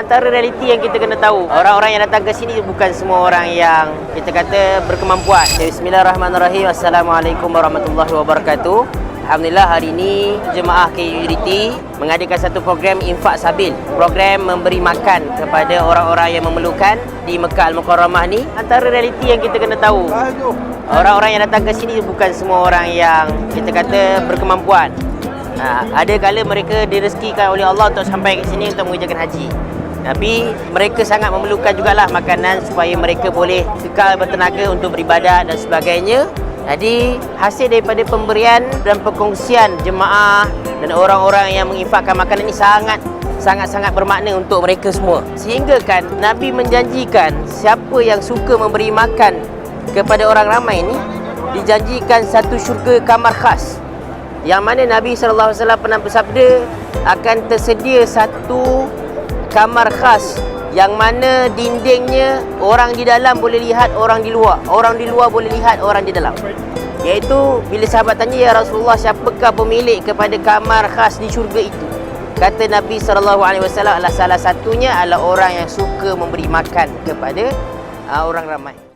Antara realiti yang kita kena tahu, orang-orang yang datang ke sini bukan semua orang yang kita kata berkemampuan. Bismillahirrahmanirrahim. Assalamualaikum warahmatullahi wabarakatuh. Alhamdulillah hari ini jemaah KURT mengadakan satu program infak sabil. Program memberi makan kepada orang-orang yang memerlukan di Mekah Al-Mukarramah ni. Antara realiti yang kita kena tahu, orang-orang yang datang ke sini bukan semua orang yang kita kata berkemampuan. Ha, ada kala mereka direzekikan oleh Allah untuk sampai ke sini untuk mengerjakan haji. Tapi mereka sangat memerlukan jugalah makanan supaya mereka boleh kekal bertenaga untuk beribadat dan sebagainya. Jadi hasil daripada pemberian dan perkongsian jemaah dan orang-orang yang menginfakkan makanan ini sangat sangat-sangat bermakna untuk mereka semua. Sehingga kan Nabi menjanjikan siapa yang suka memberi makan kepada orang ramai ini dijanjikan satu syurga kamar khas yang mana Nabi SAW pernah bersabda akan tersedia satu kamar khas yang mana dindingnya orang di dalam boleh lihat orang di luar. Orang di luar boleh lihat orang di dalam. Iaitu bila sahabat tanya ya Rasulullah siapakah pemilik kepada kamar khas di syurga itu? Kata Nabi SAW adalah salah satunya adalah orang yang suka memberi makan kepada uh, orang ramai